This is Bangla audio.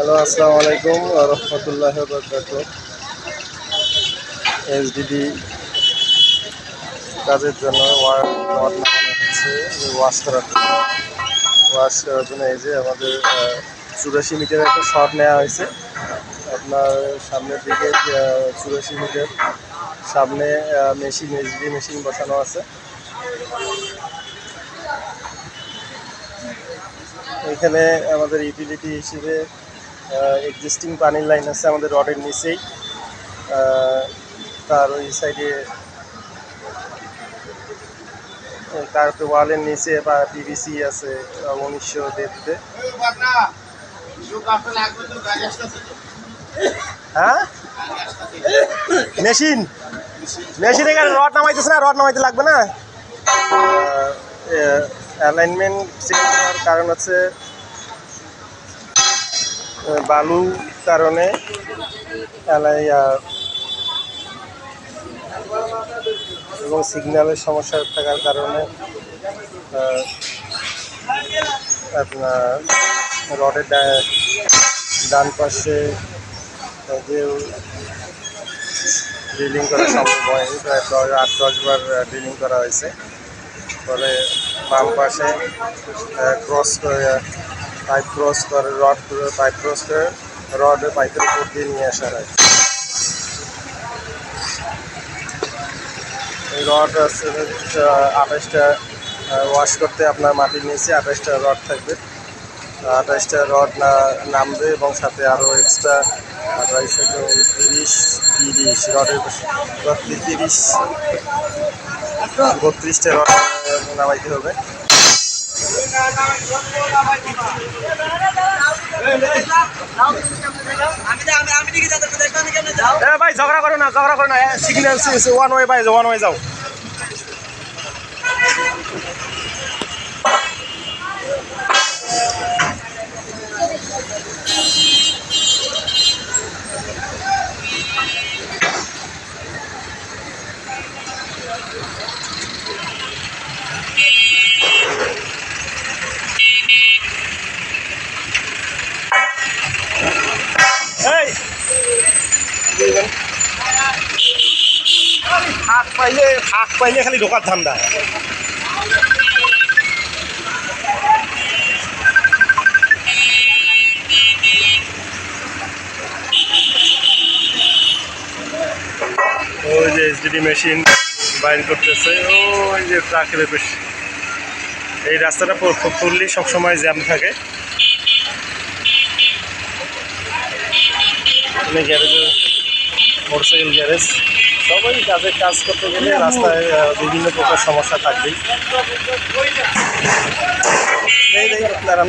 হ্যালো আসসালামু আলাইকুম রহমতুল্লাহ বরকাত এসডিডি কাজের জন্য ওয়ার রড হচ্ছে ওয়াশ করার জন্য। ওয়াশ করার জন্য এই যে আমাদের চুরাশি মিটার একটা শট নেওয়া হয়েছে। আপনার সামনের দিকে চুরাশি মিটার। সামনে মেশিন এইচডি মেশিন বসানো আছে। এখানে আমাদের ইউটিলিটি হিসেবে এক্সিস্টিং পানির লাইন আছে, আমাদের রডের নিচেই। তার ওই সাইডে তার ওয়ালের নিচে বা পিভিসি আছে উনিশশো দেড়তে। হ্যাঁ? মেশিন মেশিন এখানে রড নামাইতেছে না? রড নামাইতে লাগবে না? অ্যালাইনমেন্ট কারণ হচ্ছে বালু কারণে এবং সিগন্যালের সমস্যা থাকার কারণে আপনার রডের ডান পাশে যে ড্রিলিং করা সম্ভব হয়নি, প্রায় দশ, আট, দশ বার ড্রিলিং করা হয়েছে। ফলে বাম পাশে ক্রস করে পাইপ ক্রস করে রড পাইপ ক্রস করে রড পাইপের উপর দিয়ে নিয়ে আসা হয় রড আঠাশটা ওয়াশ করতে আপনার মাটির নিচে আঠাশটা রড থাকবে। আঠাশটা রড না, নামবে এবং সাথে আরও এক্সট্রা আঠাইশ তিরিশ তিরিশ রডের তিরিশ, বত্রিশটা রড নামাইতে হবে। ভাই ঝগড়া করো না ঝগড়া করো না। সিগন্যাল ওয়ান ওয়ে ভাই ওয়ান ওয়ে যাও এই ফাঁক পাইলে ফাঁক পাইলে খালি ঢোকার ধান্দা। ওই যে এইচডিডি মেশিন বাইর করতেছে, ওই যে ট্রাকের বেশ এই রাস্তাটা ফুললি সবসময় জ্যাম থাকে। গ্যারেজে মোটরসাইকেল গ্যারেজ সবাই কাজের কাজ করতে গেলে রাস্তায় বিভিন্ন প্রকার সমস্যা থাকবেই। আপনারা।